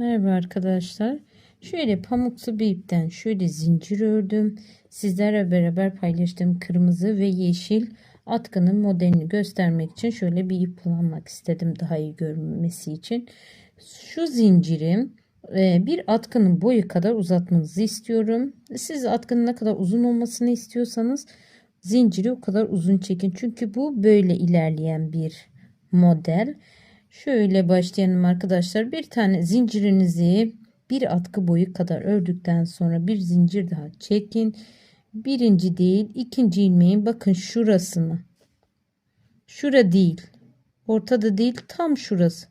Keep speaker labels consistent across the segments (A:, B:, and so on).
A: Merhaba arkadaşlar. Şöyle pamuksu bir ipten şöyle zincir ördüm. Sizlerle beraber paylaştığım kırmızı ve yeşil atkının modelini göstermek için şöyle bir ip kullanmak istedim daha iyi görünmesi için. Şu zincirim e, bir atkının boyu kadar uzatmanızı istiyorum. Siz atkının ne kadar uzun olmasını istiyorsanız zinciri o kadar uzun çekin. Çünkü bu böyle ilerleyen bir model. Şöyle başlayalım arkadaşlar. Bir tane zincirinizi bir atkı boyu kadar ördükten sonra bir zincir daha çekin. Birinci değil, ikinci ilmeğin bakın şurasını. Şura değil. Ortada değil, tam şurası.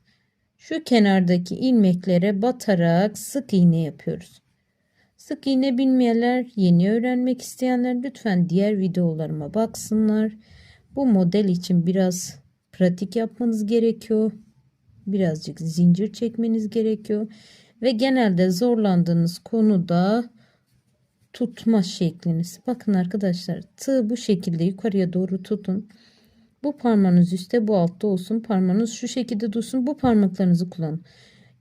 A: Şu kenardaki ilmeklere batarak sık iğne yapıyoruz. Sık iğne bilmeyenler, yeni öğrenmek isteyenler lütfen diğer videolarıma baksınlar. Bu model için biraz pratik yapmanız gerekiyor. Birazcık zincir çekmeniz gerekiyor. Ve genelde zorlandığınız konuda tutma şekliniz. Bakın arkadaşlar tığ bu şekilde yukarıya doğru tutun. Bu parmağınız üstte bu altta olsun. Parmağınız şu şekilde dursun. Bu parmaklarınızı kullanın.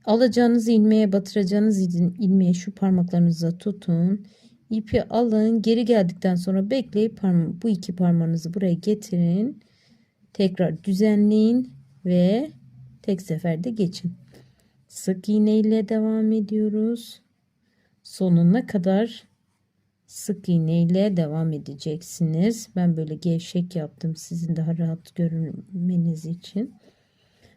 A: Alacağınız ilmeğe batıracağınız ilmeği şu parmaklarınıza tutun. İpi alın. Geri geldikten sonra bekleyip bu iki parmağınızı buraya getirin. Tekrar düzenleyin ve tek seferde geçin. Sık iğne ile devam ediyoruz. Sonuna kadar sık iğne ile devam edeceksiniz. Ben böyle gevşek yaptım sizin daha rahat görmeniz için.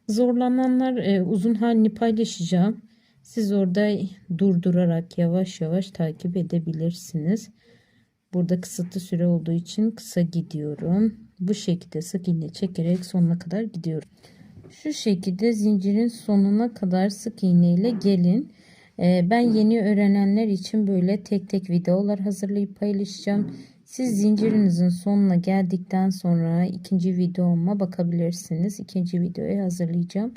A: Zorlananlar e, uzun halini paylaşacağım. Siz orada durdurarak yavaş yavaş takip edebilirsiniz. Burada kısıtlı süre olduğu için kısa gidiyorum. Bu şekilde sık iğne çekerek sonuna kadar gidiyorum. Şu şekilde zincirin sonuna kadar sık iğne ile gelin. Ee, ben yeni öğrenenler için böyle tek tek videolar hazırlayıp paylaşacağım. Siz zincirinizin sonuna geldikten sonra ikinci videoma bakabilirsiniz. İkinci videoyu hazırlayacağım.